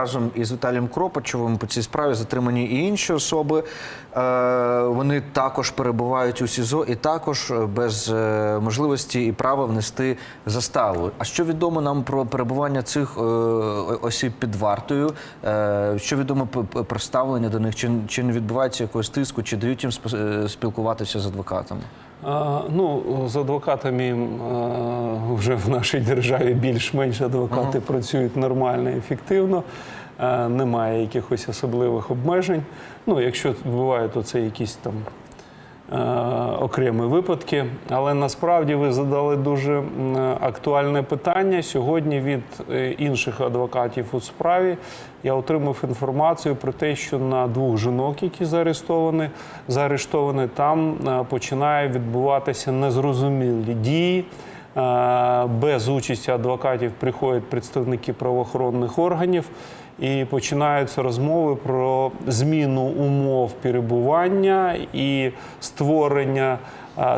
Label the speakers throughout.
Speaker 1: разом із Віталієм Кропачовим по цій справі затримані і інші особи. Е, Вони також перебувають у СІЗО і також е, без е, можливості і права внести заставу. А що відомо нам про перебування цих осіб під вартою? Що відомо про ставлення до них? Чи, чи не відбувається якогось тиску, чи дають їм спілкуватися з адвокатами?
Speaker 2: Ну, з адвокатами вже в нашій державі більш-менш адвокати працюють нормально, ефективно. Немає якихось особливих обмежень. Ну, якщо буває, то це якісь там е, окремі випадки. Але насправді ви задали дуже актуальне питання. Сьогодні від е, інших адвокатів у справі я отримав інформацію про те, що на двох жінок, які заарештовані, заарештовані там е, починає відбуватися незрозумілі дії. Е, Без участі адвокатів приходять представники правоохоронних органів і починаються розмови про зміну умов перебування і створення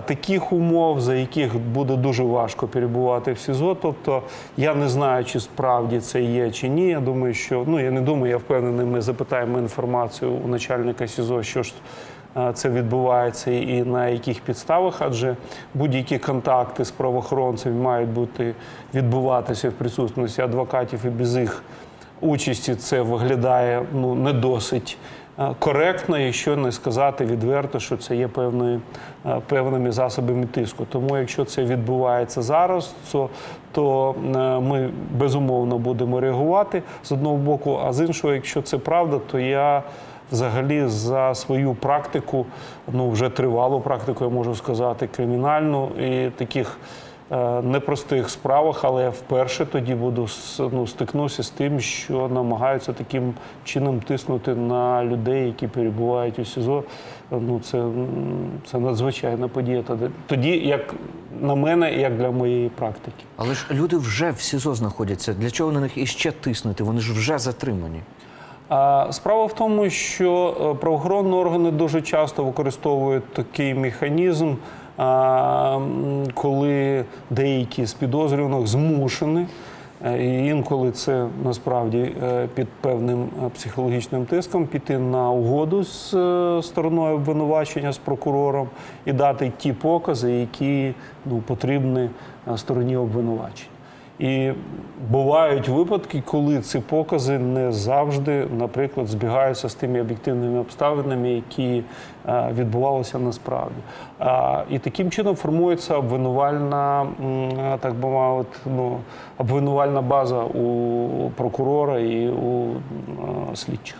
Speaker 2: таких умов, за яких буде дуже важко перебувати в СІЗО. Тобто я не знаю, чи справді це є чи ні. Я думаю, що ну я не думаю, я впевнений. Ми запитаємо інформацію у начальника СІЗО, що ж. Це відбувається і на яких підставах, адже будь-які контакти з правоохоронцями мають бути відбуватися в присутності адвокатів і без їх участі це виглядає ну не досить е, коректно, якщо не сказати відверто, що це є певною е, певними засобами тиску. Тому, якщо це відбувається зараз, то, то е, ми безумовно будемо реагувати з одного боку, а з іншого, якщо це правда, то я. Взагалі, за свою практику, ну вже тривалу практику, я можу сказати, кримінальну і таких непростих справах, але я вперше тоді буду ну, стикнуся з тим, що намагаються таким чином тиснути на людей, які перебувають у СІЗО. Ну це, це надзвичайна подія. Тоді- як на мене, як для моєї практики.
Speaker 1: Але ж люди вже в СІЗО знаходяться. Для чого на них іще тиснути? Вони ж вже затримані.
Speaker 2: А, Справа в тому, що е, правоохоронні органи дуже часто використовують такий механізм, коли деякі з підозрюваних змушені. е, І інколи це насправді е, під певним е, психологічним тиском піти на угоду з стороною обвинувачення з прокурором і дати ті покази, які ну, потрібні стороні обвинувачення. І бувають випадки, коли ці покази не завжди, наприклад, збігаються з тими об'єктивними обставинами, які е, відбувалися насправді. І таким чином формується обвинувальна, е, так би мовити, ну, обвинувальна база у прокурора і у е, слідчих.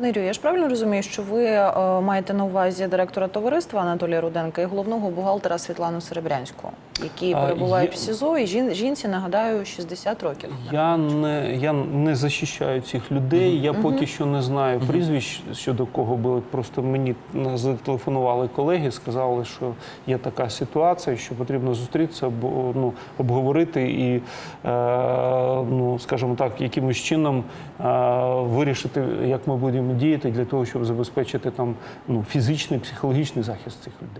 Speaker 3: Нерю, я ж правильно розумію, що ви е, маєте на увазі директора товариства Анатолія Руденка і головного бухгалтера Світлану Серебрянську, які
Speaker 2: А,
Speaker 3: перебувають в СІЗО, і жін, жінці нагадаю 60 років.
Speaker 2: Я не, я не захищаю цих людей. Я поки що не знаю прізвищ щодо кого були. Просто мені зателефонували колеги, сказали, що є така ситуація, що потрібно зустрітися, бо ну обговорити і, е, ну скажімо так, якимось чином е, вирішити, як ми будемо діяти для того, щоб забезпечити там ну фізичний, психологічний захист цих людей.